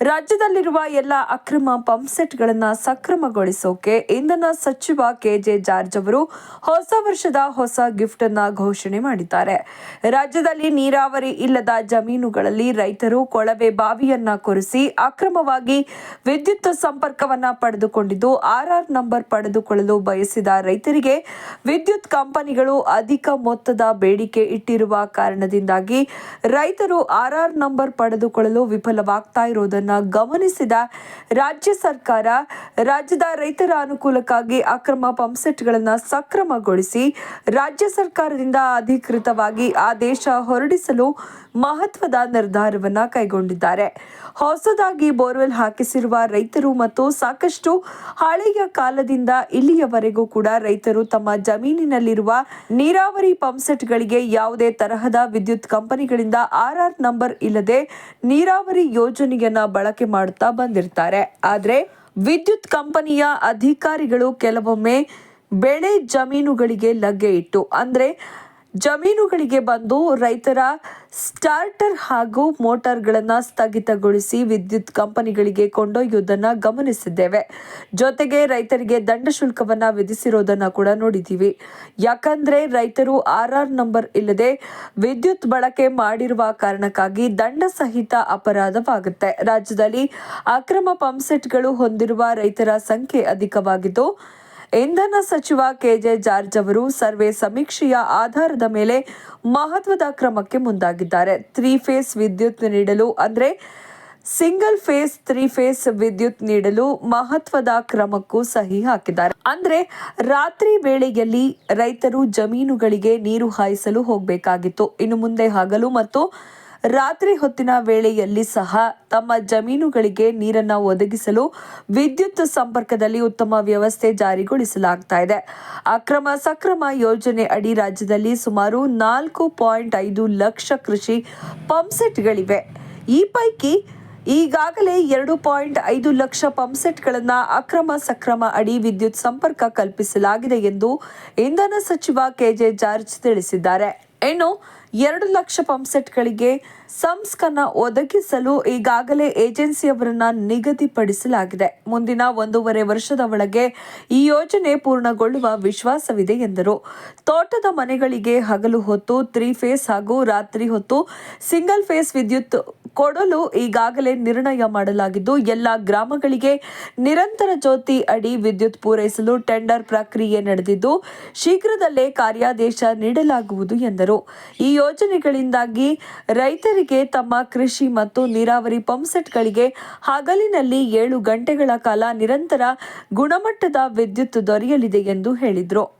ರಾಜ್ಯದಲ್ಲಿರುವ ಎಲ್ಲ ಅಕ್ರಮ ಪಂಪ್ಸೆಟ್ಗಳನ್ನು ಸಕ್ರಮಗೊಳಿಸೋಕೆ ಇಂಧನ ಸಚಿವ ಕೆಜೆ ಜಾರ್ಜ್ ಅವರು ಹೊಸ ವರ್ಷದ ಹೊಸ ಗಿಫ್ಟ್ ಅನ್ನ ಘೋಷಣೆ ಮಾಡಿದ್ದಾರೆ. ರಾಜ್ಯದಲ್ಲಿ ನೀರಾವರಿ ಇಲ್ಲದ ಜಮೀನುಗಳಲ್ಲಿ ರೈತರು ಕೊಳವೆ ಬಾವಿಯನ್ನ ಕೊರೆಸಿ ಅಕ್ರಮವಾಗಿ ವಿದ್ಯುತ್ ಸಂಪರ್ಕವನ್ನ ಪಡೆದುಕೊಂಡಿದ್ದು, ಆರ್ಆರ್ ನಂಬರ್ ಪಡೆದುಕೊಳ್ಳಲು ಬಯಸಿದ ರೈತರಿಗೆ ವಿದ್ಯುತ್ ಕಂಪನಿಗಳು ಅಧಿಕ ಮೊತ್ತದ ಬೇಡಿಕೆ ಇಟ್ಟಿರುವ ಕಾರಣದಿಂದಾಗಿ ರೈತರು ಆರ್ಆರ್ ನಂಬರ್ ಪಡೆದುಕೊಳ್ಳಲು ವಿಫಲವಾಗ್ತಾ ಗಮನಿಸಿದ ರಾಜ್ಯ ಸರ್ಕಾರ ರಾಜ್ಯದ ರೈತರ ಅನುಕೂಲಕ್ಕಾಗಿ ಅಕ್ರಮ ಪಂಪ್ಸೆಟ್ಗಳನ್ನು ಸಕ್ರಮಗೊಳಿಸಿ ರಾಜ್ಯ ಸರ್ಕಾರದಿಂದ ಅಧಿಕೃತವಾಗಿ ಆದೇಶ ಹೊರಡಿಸಲು ಮಹತ್ವದ ನಿರ್ಧಾರವನ್ನ ಕೈಗೊಂಡಿದ್ದಾರೆ. ಹೊಸದಾಗಿ ಬೋರ್ವೆಲ್ ಹಾಕಿಸಿರುವ ರೈತರು ಮತ್ತು ಸಾಕಷ್ಟು ಹಳೆಯ ಕಾಲದಿಂದ ಇಲ್ಲಿಯವರೆಗೂ ಕೂಡ ರೈತರು ತಮ್ಮ ಜಮೀನಿನಲ್ಲಿರುವ ನೀರಾವರಿ ಪಂಪ್ಸೆಟ್ಗಳಿಗೆ ಯಾವುದೇ ತರಹದ ವಿದ್ಯುತ್ ಕಂಪನಿಗಳಿಂದ ಆರ್ಆರ್ ನಂಬರ್ ಇಲ್ಲದೆ ನೀರಾವರಿ ಯೋಜನೆಯನ್ನ ಬಳಕೆ ಮಾಡುತ್ತಾ ಬಂದಿರ್ತಾರೆ. ಆದರೆ ವಿದ್ಯುತ್ ಕಂಪನಿಯ ಅಧಿಕಾರಿಗಳು ಕೆಲವೊಮ್ಮೆ ಬೆಳೆ ಜಮೀನುಗಳಿಗೆ ಲಗ್ಗೆ ಇಟ್ಟು ಅಂದ್ರೆ ಜಮೀನುಗಳಿಗೆ ಬಂದು ರೈತರ ಸ್ಟಾರ್ಟರ್ ಹಾಗೂ ಮೋಟಾರ್ಗಳನ್ನು ಸ್ಥಗಿತಗೊಳಿಸಿ ವಿದ್ಯುತ್ ಕಂಪನಿಗಳಿಗೆ ಕೊಂಡೊಯ್ಯುವುದನ್ನು ಗಮನಿಸಿದ್ದೇವೆ. ಜೊತೆಗೆ ರೈತರಿಗೆ ದಂಡ ಶುಲ್ಕವನ್ನ ವಿಧಿಸಿರೋದನ್ನು ಕೂಡ ನೋಡಿದ್ದೀವಿ. ಯಾಕಂದ್ರೆ ರೈತರು ಆರ್ ಆರ್ ನಂಬರ್ ಇಲ್ಲದೆ ವಿದ್ಯುತ್ ಬಳಕೆ ಮಾಡಿರುವ ಕಾರಣಕ್ಕಾಗಿ ದಂಡ ಸಹಿತ ಅಪರಾಧವಾಗುತ್ತೆ. ರಾಜ್ಯದಲ್ಲಿ ಅಕ್ರಮ ಪಂಪ್ಸೆಟ್ಗಳು ಹೊಂದಿರುವ ರೈತರ ಸಂಖ್ಯೆ ಅಧಿಕವಾಗಿದ್ದು ಇಂಧನ ಸಚಿವ ಕೆಜೆ ಜಾರ್ಜ್ ಅವರು ಸರ್ವೆ ಸಮೀಕ್ಷೆಯ ಆಧಾರದ ಮೇಲೆ ಮಹತ್ವದ ಕ್ರಮಕ್ಕೆ ಮುಂದಾಗಿದ್ದಾರೆ. ತ್ರೀ ಫೇಸ್ ವಿದ್ಯುತ್ ನೀಡಲು ಅಂದ್ರೆ ಸಿಂಗಲ್ ಫೇಸ್, ತ್ರೀ ಫೇಸ್ ವಿದ್ಯುತ್ ನೀಡಲು ಮಹತ್ವದ ಕ್ರಮಕ್ಕೂ ಸಹಿ ಹಾಕಿದ್ದಾರೆ. ಅಂದ್ರೆ ರಾತ್ರಿ ವೇಳೆಯಲ್ಲಿ ರೈತರು ಜಮೀನುಗಳಿಗೆ ನೀರು ಹಾಯಿಸಲು ಹೋಗಬೇಕಾಗಿತ್ತು. ಇನ್ನು ಮುಂದೆ ಹಗಲು ಮತ್ತು ರಾತ್ರಿ ಹೊತ್ತಿನ ವೇಳೆಯಲ್ಲಿ ಸಹ ತಮ್ಮ ಜಮೀನುಗಳಿಗೆ ನೀರನ್ನು ಒದಗಿಸಲು ವಿದ್ಯುತ್ ಸಂಪರ್ಕದಲ್ಲಿ ಉತ್ತಮ ವ್ಯವಸ್ಥೆ ಜಾರಿಗೊಳಿಸಲಾಗ್ತಾ ಇದೆ. ಅಕ್ರಮ ಸಕ್ರಮ ಯೋಜನೆ ಅಡಿ ರಾಜ್ಯದಲ್ಲಿ ಸುಮಾರು ನಾಲ್ಕು ಪಾಯಿಂಟ್ ಐದು ಲಕ್ಷ ಕೃಷಿ ಪಂಪ್ಸೆಟ್ಗಳಿವೆ ಈ ಪೈಕಿ ಈಗಾಗಲೇ ಎರಡು ಪಾಯಿಂಟ್ ಐದು ಲಕ್ಷ ಪಂಪ್ಸೆಟ್ಗಳನ್ನು ಅಕ್ರಮ ಸಕ್ರಮ ಅಡಿ ವಿದ್ಯುತ್ ಸಂಪರ್ಕ ಕಲ್ಪಿಸಲಾಗಿದೆ ಎಂದು ಇಂಧನ ಸಚಿವ ಕೆಜೆ ಜಾರ್ಜ್ ತಿಳಿಸಿದ್ದಾರೆ. ಇನ್ನು ಎರಡು ಲಕ್ಷ ಪಂಪ್ಸೆಟ್ಗಳಿಗೆ ಸಂಸ್ಕನ್ನ ಒದಗಿಸಲು ಈಗಾಗಲೇ ಏಜೆನ್ಸಿಯವರನ್ನ ನಿಗದಿಪಡಿಸಲಾಗಿದೆ. ಮುಂದಿನ ಒಂದೂವರೆ ವರ್ಷದ ಒಳಗೆ ಈ ಯೋಜನೆ ಪೂರ್ಣಗೊಳ್ಳುವ ವಿಶ್ವಾಸವಿದೆ ಎಂದರು. ತೋಟದ ಮನೆಗಳಿಗೆ ಹಗಲು ಹೊತ್ತು ತ್ರೀ ಫೇಸ್ ಹಾಗೂ ರಾತ್ರಿ ಹೊತ್ತು ಸಿಂಗಲ್ ಫೇಸ್ ವಿದ್ಯುತ್ ಕೊಡಲು ಈಗಾಗಲೇ ನಿರ್ಣಯ ಮಾಡಲಾಗಿದ್ದು, ಎಲ್ಲ ಗ್ರಾಮಗಳಿಗೆ ನಿರಂತರ ಜ್ಯೋತಿ ಅಡಿ ವಿದ್ಯುತ್ ಪೂರೈಸಲು ಟೆಂಡರ್ ಪ್ರಕ್ರಿಯೆ ನಡೆದಿದ್ದು, ಶೀಘ್ರದಲ್ಲೇ ಕಾರ್ಯಾದೇಶ ನೀಡಲಾಗುವುದು ಎಂದರು. ಈ ಯೋಜನೆಗಳಿಂದಾಗಿ ರೈತರಿಗೆ ತಮ್ಮ ಕೃಷಿ ಮತ್ತು ನೀರಾವರಿ ಪಂಪ್ಸೆಟ್ಗಳಿಗೆ ಹಗಲಿನಲ್ಲಿ ಏಳು ಗಂಟೆಗಳ ಕಾಲ ನಿರಂತರ ಗುಣಮಟ್ಟದ ವಿದ್ಯುತ್ ದೊರೆಯಲಿದೆ ಎಂದು ಹೇಳಿದರು.